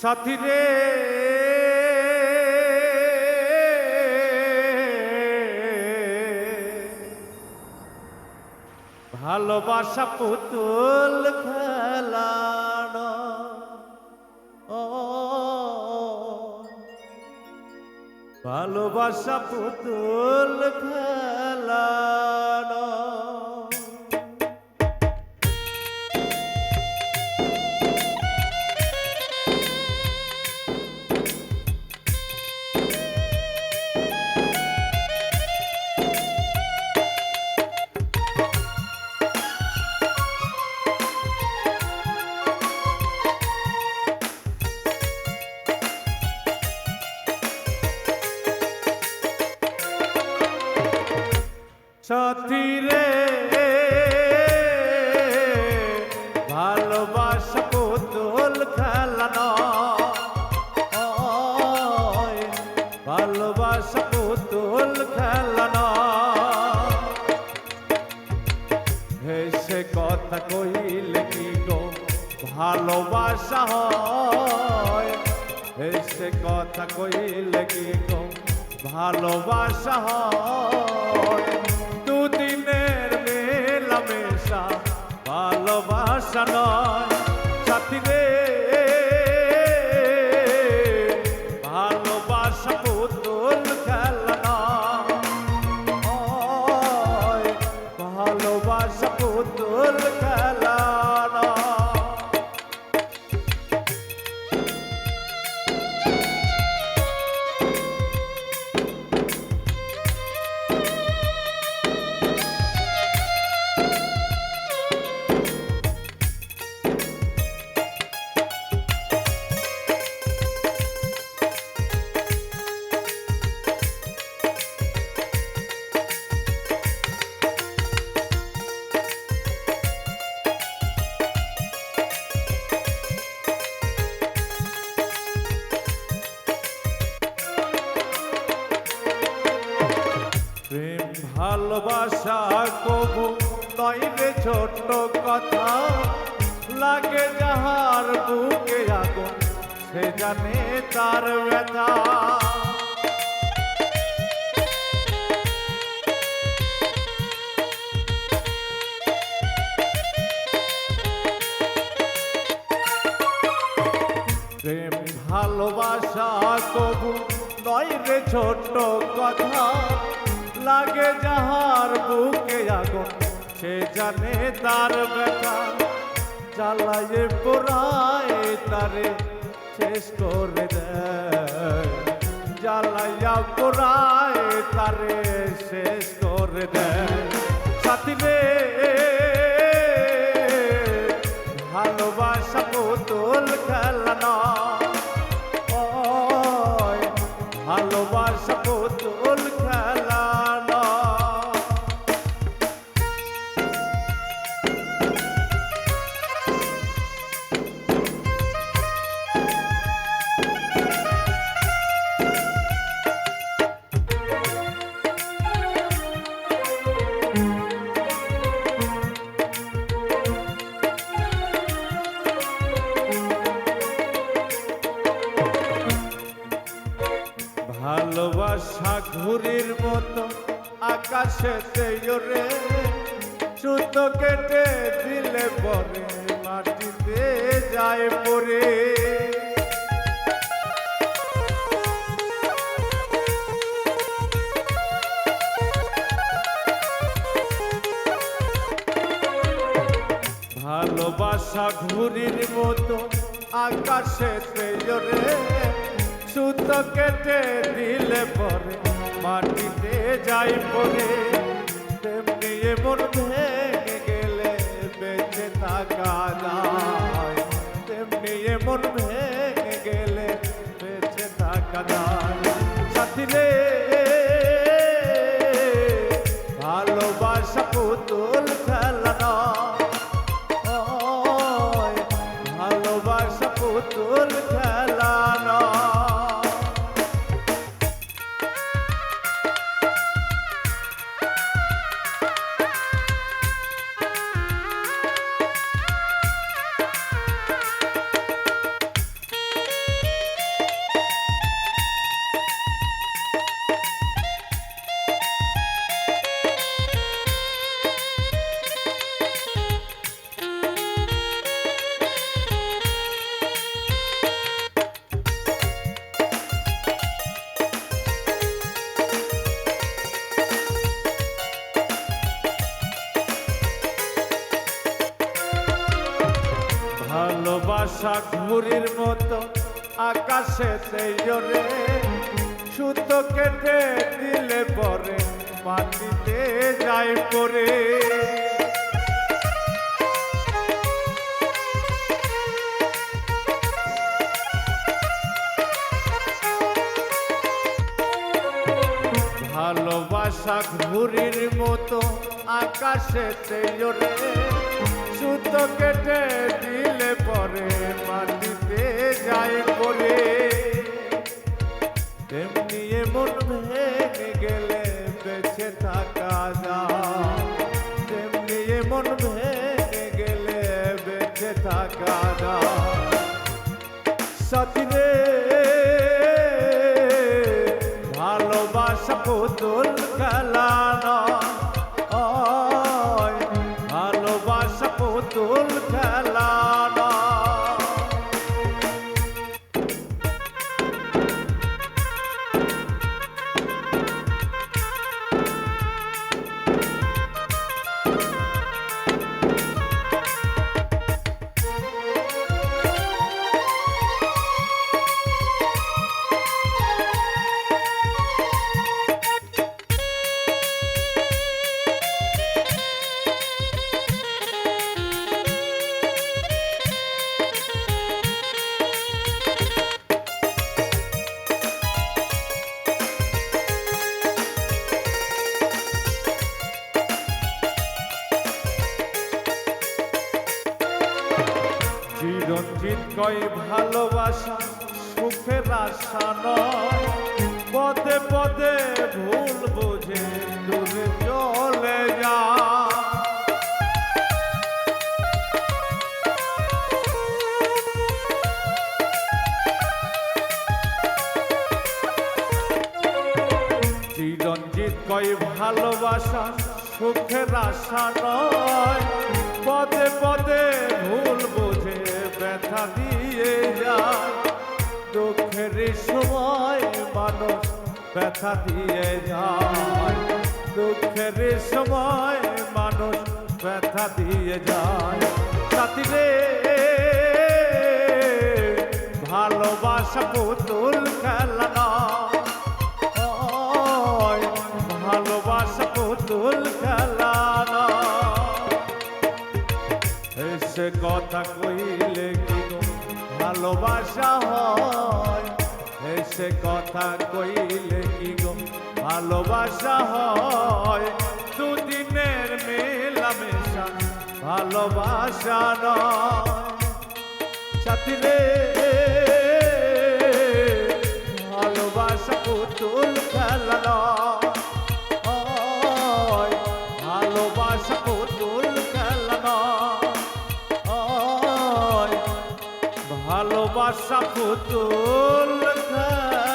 সাথী রে। ভালোবাসা পুতুল খেলানো ও। ভালোবাসা পুতুল খেলানো সাথী রে, ভালোবাসা পুতুল খেলানো ভালোবাসা পুতুল খেলানো হেসে কথা কইলে কি গো ভালোবাসা হয়? হেসে কথা কইলে কি গো ভালোবাসা হয়? ভালোবাসা নয়। সাথী রে ভালোবাসা কবু রে ছোট্ট কথা। লাগে যাহার বুকে আগুন, সে জানে তার ব্যথা। প্রেম ভালোবাসা কবু, নয় রে ছোট্ট কথা। লাগে যাহার বুকে আগুন, সে জানে তার ব্যথা। জ্বালায় পোড়ায় তারে, শেষ করে দেয়। জ্বালাইয়া পোড়ায় তারে, শেষ করে দেয়। সাথী রে, ভালোবাসা পুতুল খেলানো ভালোবাসা পুতুল খেলানো আকাশেতে ওরে সুতো কেটে দিলে পরে মাটিতে যায় পরে। ভালোবাসা ঘুরির মতো আকাশেতে ওরে সুতো কেটে দিলে পরে মাটিতে যাই পরে তেমনি এমন ভেঙে গেলে বেঁচে থাকা যায়। তেমনি এমন ভেঙে গেলে বেঁচে থাকা যায়। সাথী ভালোবাসা পুতুল ওই ভালোবাসা পুতুল খেলানো ভালোবাসা ঘুরির মতো আকাশে জোরে সুতো কেটে দিলে পরে মাটিতে যায় পরে। ভালোবাসা ঘুরির মতো আকাশে জোরে সুতো কেটে দিলে পরে মাটিতে যায় বলে তেমনি এমন ভেঙে চিরঞ্জিত কয় ভালোবাসা, সুখের আশা নয়। পদে পদে ভুল বুঝে দূরে চলে যা। চিরঞ্জিত কয় ভালোবাসা, সুখের আশা নয়। পদে পদে ভুল ব্যথা দিয়ে যায়। দুঃখের সময় মানুষ ব্যথা দিয়ে যায়। দুঃখের সময় মানুষ ব্যথা দিয়ে যায়। সাথী রে ভালোবাসা পুতুল খেলা ভালোবাসা পুতুল খেলানো এসে কথা কইলে কি গো ভালোবাসা হয়। এসে কথা কইলে কি গো? ভালোবাসা হয়। দুদিনের মেলামেশা ভালোবাসা নয়। ভালোবাসা পুতুল খেলানো ওই ভালোবাসা ভালোবাসা পুতুল খেলানো